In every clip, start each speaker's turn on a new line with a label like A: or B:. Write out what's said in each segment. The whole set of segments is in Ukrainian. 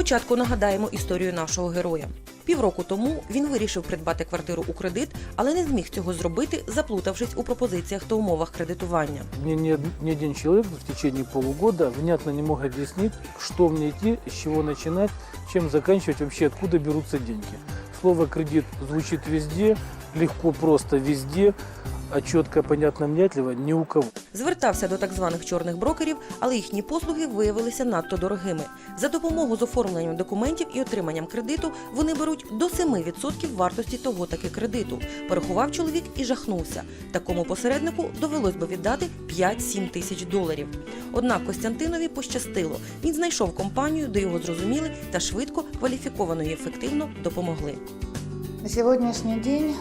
A: Спочатку нагадаємо історію нашого героя. Півроку тому він вирішив придбати квартиру у кредит, але не зміг цього зробити, заплутавшись у пропозиціях та умовах кредитування.
B: Од- ни один человек в течение полугода внятно не мог объяснить, что мне идти, с чего начинать, чем заканчивать, вообще откуда берутся деньги. Слово «кредит» звучит везде, легко, просто везде, а четко, понятно, внятливо ни у кого.
A: Звертався до так званих чорних брокерів, але їхні послуги виявилися надто дорогими. За допомогу з оформленням документів і отриманням кредиту вони беруть до 7% вартості того таки кредиту. Порахував чоловік і жахнувся. Такому посереднику довелось би віддати 5-7 тисяч доларів. Однак Костянтинові пощастило. Він знайшов компанію, де його зрозуміли та швидко, кваліфіковано і ефективно допомогли.
C: На сегодняшний день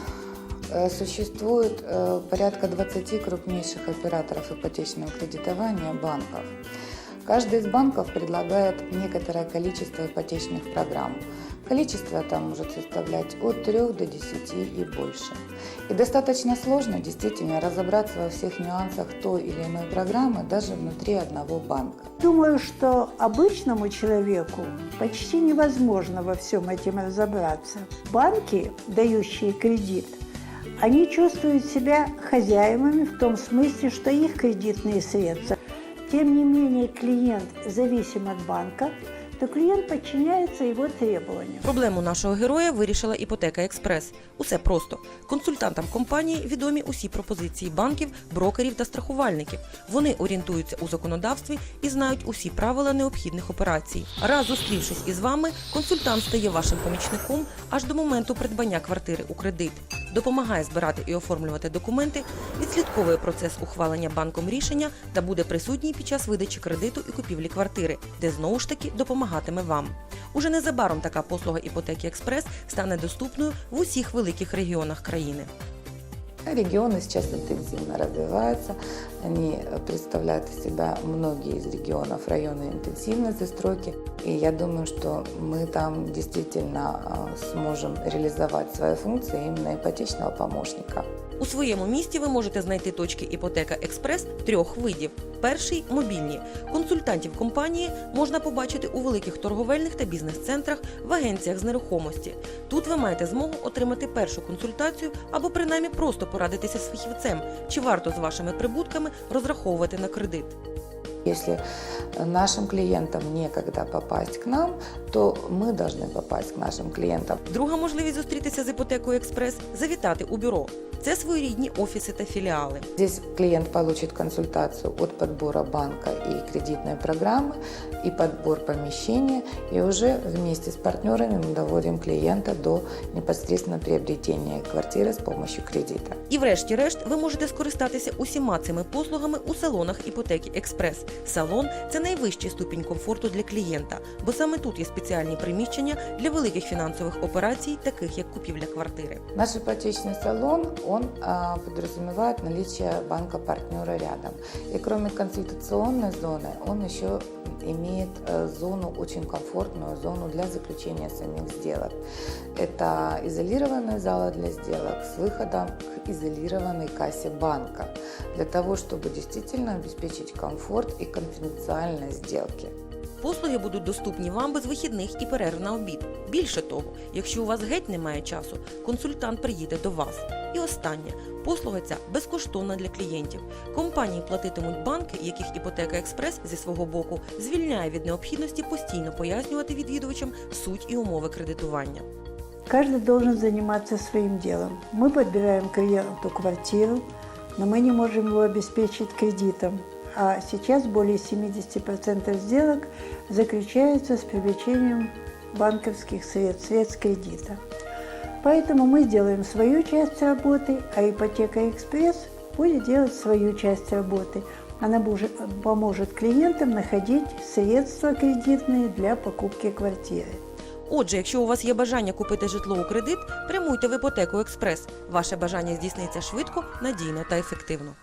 C: существует э, порядка 20 крупнейших операторов ипотечного кредитования банков. Каждый из банков предлагает некоторое количество ипотечных программ. Количество там может составлять от 3 до 10 и больше. И достаточно сложно действительно разобраться во всех нюансах той или иной программы даже внутри одного банка.
D: Думаю, что обычному человеку почти невозможно во всем этим разобраться. Банки, дающие кредит, они чувствуют себя хозяевами в том смысле, что их кредитные средства. Тем не менее, клиент зависим от банка, то клиент подчиняется его требованиям.
A: Проблему нашого героя вирішила іпотека Експрес. Усе просто. Консультантам компанії відомі усі пропозиції банків, брокерів та страхувальників. Вони орієнтуються у законодавстві і знають усі правила необхідних операцій. Раз зустрівшись із вами, консультант стає вашим помічником аж до моменту придбання квартири у кредит. Допомагає збирати і оформлювати документи, відслідковує процес ухвалення банком рішення та буде присутній під час видачі кредиту і купівлі квартири, де знову ж таки допомагатиме вам. Уже незабаром така послуга іпотеки Експрес стане доступною в усіх великих регіонах країни.
C: Регионы сейчас интенсивно развиваются. Они э, представляют из себя многие из регионов районы интенсивной застройки. И я думаю, что мы там действительно э, сможем реализовать свои функции именно ипотечного помощника.
A: У своєму місті ви можете знайти точки іпотека Експрес трьох видів. Перший мобільні. Консультантів компанії можна побачити у великих торговельних та бізнес-центрах, в агенціях з нерухомості. Тут ви маєте змогу отримати першу консультацію або принаймні просто порадитися з фахівцем, чи варто з вашими прибутками розраховувати на кредит.
C: Если э, нашим клиентам некогда попасть к нам, то мы должны попасть к нашим клиентам.
A: Друга можливість зустрітися з іпотекою Експрес завітати у бюро. Це своєрідні офіси та філіали.
C: Здесь клиент получит консультацию от подбора банка и кредитной программы, и подбор помещения, и уже вместе с партнерами мы доводим клиента до непосредственно приобретения квартиры с помощью кредита.
A: І врешті-решт ви можете скористатися усіма цими послугами у салонах іпотеки Експрес. Салон це найвищий ступінь комфорту для клієнта, бо саме тут є спеціальні приміщення для великих фінансових операцій, таких як купівля квартири.
C: Наш ипотечный салон, он а, подразумевает наличие банка-партнера рядом. И кроме консультационной зоны, он еще имеет э, зону, очень комфортную зону для заключения самих сделок. Это изолированные залы для сделок с выходом к изолированной кассе банка, для того, чтобы действительно обеспечить комфорт и конфиденциальность сделки.
A: Послуги будуть доступні вам без вихідних і перерв на обід. Більше того, якщо у вас геть немає часу, консультант приїде до вас. І останнє послуга ця безкоштовна для клієнтів. Компанії платитимуть банки, яких іпотека Експрес зі свого боку звільняє від необхідності постійно пояснювати відвідувачам суть і умови кредитування.
D: Каждый должен заниматься своим делом. Мы подбираем клиенту квартиру, но мы не можем его обеспечить кредитом. А сейчас более 70% сделок заключаются с привлечением банковских средств, средств кредита. Поэтому мы сделаем свою часть работы, а ипотека «Экспресс» будет делать свою часть работы. Она боже- поможет клиентам находить средства кредитные для покупки квартиры.
A: Отже, якщо у вас є бажання купити житло у кредит, прямуйте в іпотеку Експрес. Ваше бажання здійсниться швидко, надійно та ефективно.